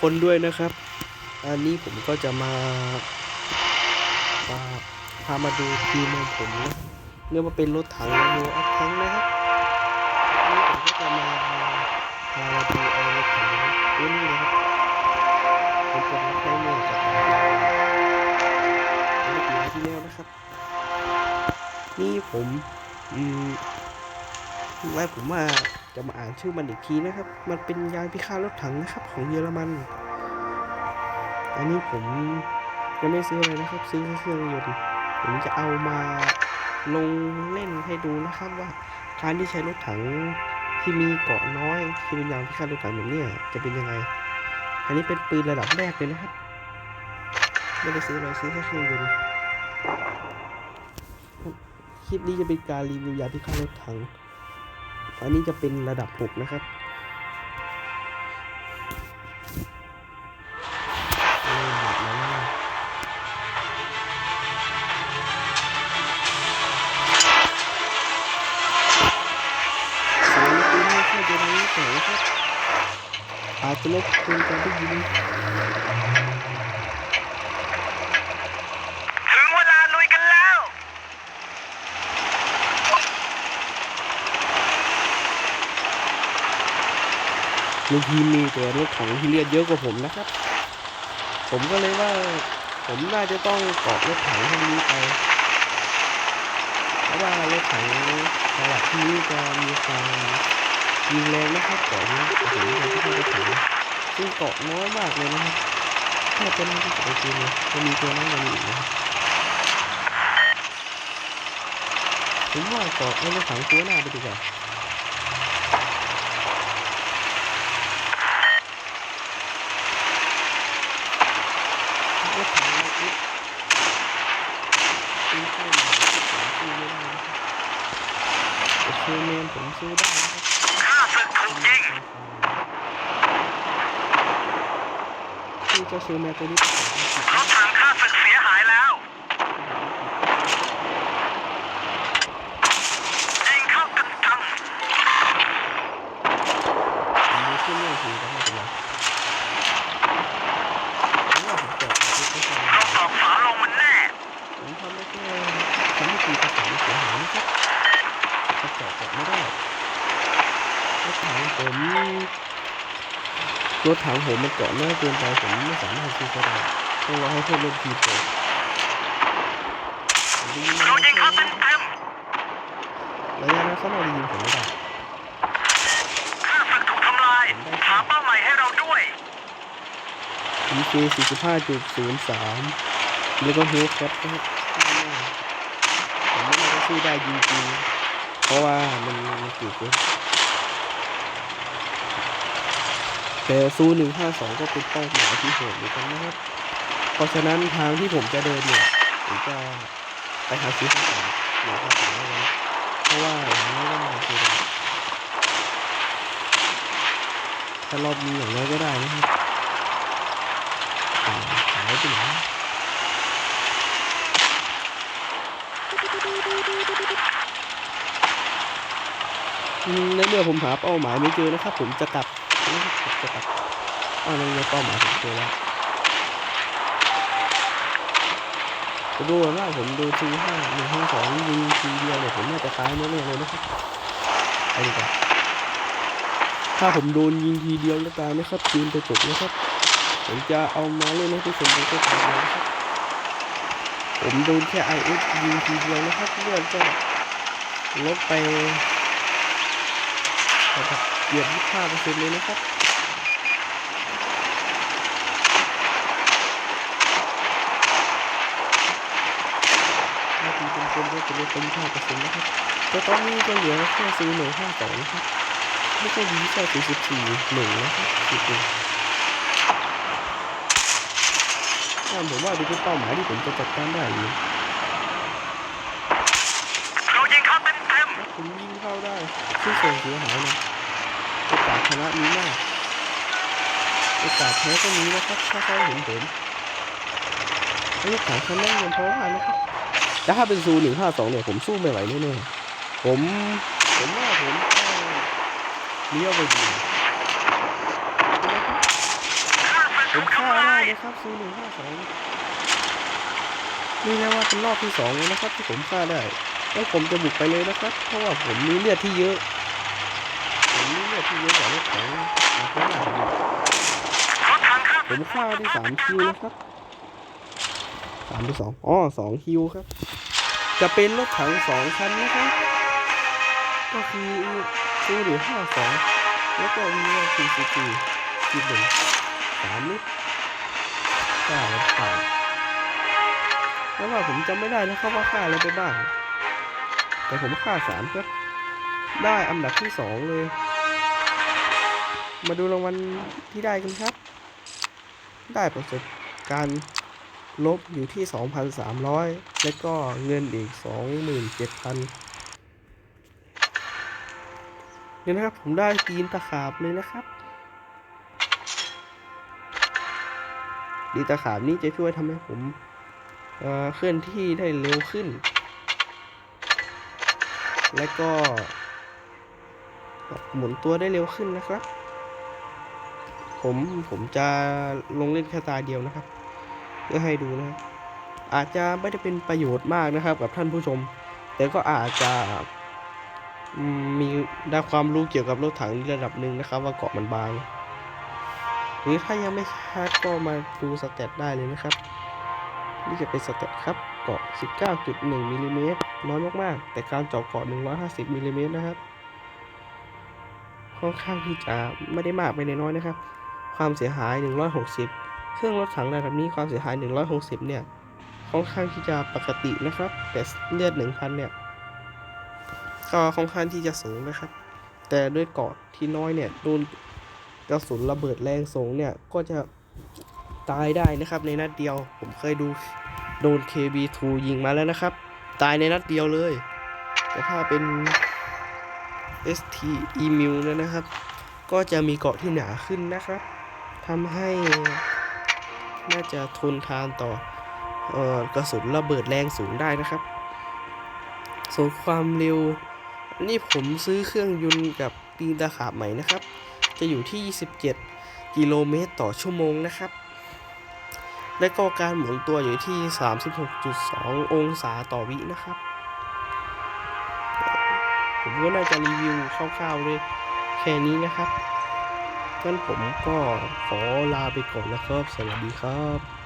คนด้วยนะครับ อันนี้ผมก็จะมามาพามาดูทีมของผมนะเรียกว่าเป็นรถถังโนอัพแทงนะครับนนี้ผมก็จะมาพามาดูเอารถถังตัวนี้นะครับเป็นตัวรถแทงเนี่ยจากการเป็นรที่แล้วนะครับ นี่ผมอืมไว้ผมว่า จะมาอ่านชื่อมันอีกทีนะครับ มันเป็นยานพิฆาตรถถังนะครับ ของเยอรมันอันนี้ผมยังไม่ซื้อเลยนะครับ ซื้อแค่เครื่องยนต์ผมจะเอามาลงเล่นให้ดูนะครับว่าการที่ใช้รถถังที่มีเกาะน้อยที่เป็นยางพิฆาตรถถังแบบนี้จะเป็นยังไง อันนี้เป็นปืนระดับแรกเลยนะครับไม่ได้ซื้ออะไรซื้อแค่เครื่องยนต์คลิปนี้จะเป็นการรีวิวยาพิฆาตรถถัง อันนี้จะเป็นระดับ 6 นะครับเริ่มหมดแล้วเสียงปืนไม่ค่อยจะดังแต่นะครับอาจจะลบกวนการได้ยิน ถึงเวลาลุยกันแล้ว ในทีมมีแต่รถถังที่เลือดเยอะกว่าผมนะครับ ผมก็เลยว่า ผมน่าจะต้องเกาะรถถังพวกนี้ไปเพราะว่ารถถังระดับที่นี้จะมีความยิงแรงนะครับเกาะนี้โอ้โหมันไม่ใช่รถถังซึ่งเกาะน้อยมากเลยนะครับแค่เป็นที่สุดในทีมเลยจะมีตัวนั้นกว่านี้อีกนะครับผมว่าเกาะเอารถถังตัวหน้าไปดีกว่า รถถังเล็กๆซื้อเข้ามาที่ผมซื้อไม่ได้นะครับแต่เคเมน ผมซื้อได้นะครับข้าศึกถูกยิงที่จะซื้อแมตตัวนี้รถถังข้าศึกเสียหายแล้ว ยิงเข้าตึกจังผมดูขึ้นเรื่องทีก็ไม่เป็นไรผมว่าผมเกิดอะไรไม่ใช่ เราตอกฝาลงมันแน่ ผมทำได้แค่ทำให้ทีกระสุนเสียหายนะครับกระจอกเกาะไม่ได้ รถถังผมรถถังผมมันเกาะน้อยเกินไปผมไม่สามารถซื้อเขาได้ต้องรอให้เพื่อนร่วมทีมเปิดผมได้ยินเรายิงเข้านะเต็มเต็มระยะนั้นเขาน่าจะยิงผมไม่ได้ๆข้าศึกถูกทำลายหาเป้าใหม่ให้เราด้วย DK 45.03 แล้วก็เฮลแคปนะครับผมไม่น่าจะสู้ได้จริงๆเพราะว่ามันมันเกี่ย วกันแต่ซู152ก็เป็นเป้าหมายที่โหดเหมือนกันนะครับ เพราะฉะนั้นทางที่ผมจะเดินเนี่ยผมจะไปหาซื้อข้าสารหรือข้าสารอะไรเพราะว่าอย่างน้อยก็มาคือถ้ารอบนี้อย่างน้อยก็ได้นะครับอ่าหายไปไหนในเมื่อผมหาเป้าหมายไม่เจอนะครับ ผมจะกลับ นะครับจะกลับอ้าวในเมื่อเป้าหมายผมเจอแล้วจะดูว่าผมดูทีห้าหนึ่งห้าสองยิงทีเดียวเนี่ยผมน่าจะตายแน่ๆเลยนะครับไปดีกว่าถ้าผมโดนยิงทีเดียวแล้วตายนะครับทีมจะจบนะครับผมจะเอามาเล่นให้ทุกคนดูก็ตามเลยนะครับผมโดนแค่ IS ยิงทีเดียวนะครับเลือดก็ลดไป แบบเกือบ25เปอร์เซ็นต์เลยนะครับหน้าทีเป็นคนก็จะลดไป25เปอร์เซ็นะครับแต่ตอนนี้ก็เหลือแค่ซีหนึ่งห้าสองนะครับไม่ใช่ดีแค่สี่สิบสี่หนึ่งนะครับสิบหนึ่งถ้าผมว่าดูเป็นเป้าหมายที่ผมจะจัดการได้อยู่เรายิงเข้าเต็ม ได้ซึ่งเสียเสียหายนะโอกาสชนะมีมากโอกาสแพ้ก็มีนะครับถ้าเขาเห็นผมไอ้ขายคันนั้นเงินเพราะว่านะครับแต่ถ้าเป็นซูหนึ่งห้าสองเนี่ยผมสู้ไม่ไหวแน่ๆผมผมว่าผมต้องเลี้ยวไปดีนะครับข้าศฆ่าทำได้ลายเลยครับซูหนึ่งห้าสอง นี่นะว่าเป็นรอบที่สองแล้วนะครับที่ผมฆ่าได้แล้วผมจะบุกไปเลยนะครับ เพราะว่าผมมีเลือดที่เยอะ ผมมีเลือดที่เยอะกว่ารถถังของพวกเราอีกรถถังข้าผมฆ่าได้สามคิวนะครับสามไปสองอ๋อสองคิวครับ จะเป็นรถถังสองคันนะครับก็คือซูหรือห้าสองแล้วก็วีว่าสี่สี่สี่สี่หนึ่งสามนิดฆ่าแล้วเปล่า แล้วว่าผมจำไม่ได้นะครับว่าฆ่าอะไรไปบ้าง แต่ผมฆ่าสามครับได้อันดับที่สองเลย มาดูรางวัลที่ได้กันครับ ได้ประสบการณ์ลบอยู่ที่ 2,300 และก็เงินอีก 27,000นี่นะครับ ผมได้ตีนตะขาบเลยนะครับตีตะขาบนี้จะช่วยทำให้ผม เคลื่อนที่ได้เร็วขึ้น และก็หมุนตัวได้เร็วขึ้นนะครับ ผมผมจะลงเล่นแค่ตาเดียวนะครับ เพื่อให้ดูนะครับอาจจะไม่ได้เป็นประโยชน์มากนะครับ กับท่านผู้ชม แต่ก็อาจจะมมีได้ความรู้เกี่ยวกับรถถังระดับหนึ่งนะครับ ว่าเกาะมันบาง หรือถ้ายังไม่ชัดก็มาดูสเตตได้เลยนะครับ นี่จะเป็นสเตตครับเกาะ 19.1มิลลิเมตรน้อยมากๆ แต่การเจาะเกาะ 150มิลลิเมตรนะครับค่อนข้างที่จะไม่ได้มากไปในน้อยนะครับ ความเสียหาย 160 เครื่องรถถังระดับนี้ความเสียหาย 160 เนี่ยค่อนข้างที่จะปกตินะครับ แต่เลือด 1,000 เนี่ยก็ค่อนข้างที่จะสูงนะครับ แต่ด้วยเกาะที่น้อยเนี่ยโดนกระสุนระเบิดแรงสูงเนี่ยก็จะ ตายได้นะครับ ในนัดเดียว ผมเคยดูโดน KB2 ยิงมาแล้วนะครับ ตายในนัดเดียวเลย แต่ถ้าเป็น ST e m u เนี่ยนะครับ ก็จะมีเกาะที่หนาขึ้นนะครับทำให้น่าจะทนทานต่อออกระสุนระเบิดแรงสูงได้นะครับ ส่วนความเร็ว นี่ผมซื้อเครื่องยนต์กับตีนตะขาบใหม่นะครับ จะอยู่ที่ 27 กิโลเมตรต่อชั่วโมงนะครับ และก็การหมุนตัวอยู่ที่ 36.2 องศาต่อวินะครับ ผมก็น่าจะรีวิวคร่าวๆเลยแค่นี้นะครับงั้นผมก็ขอลาไปก่อนนะครับ สวัสดีครับ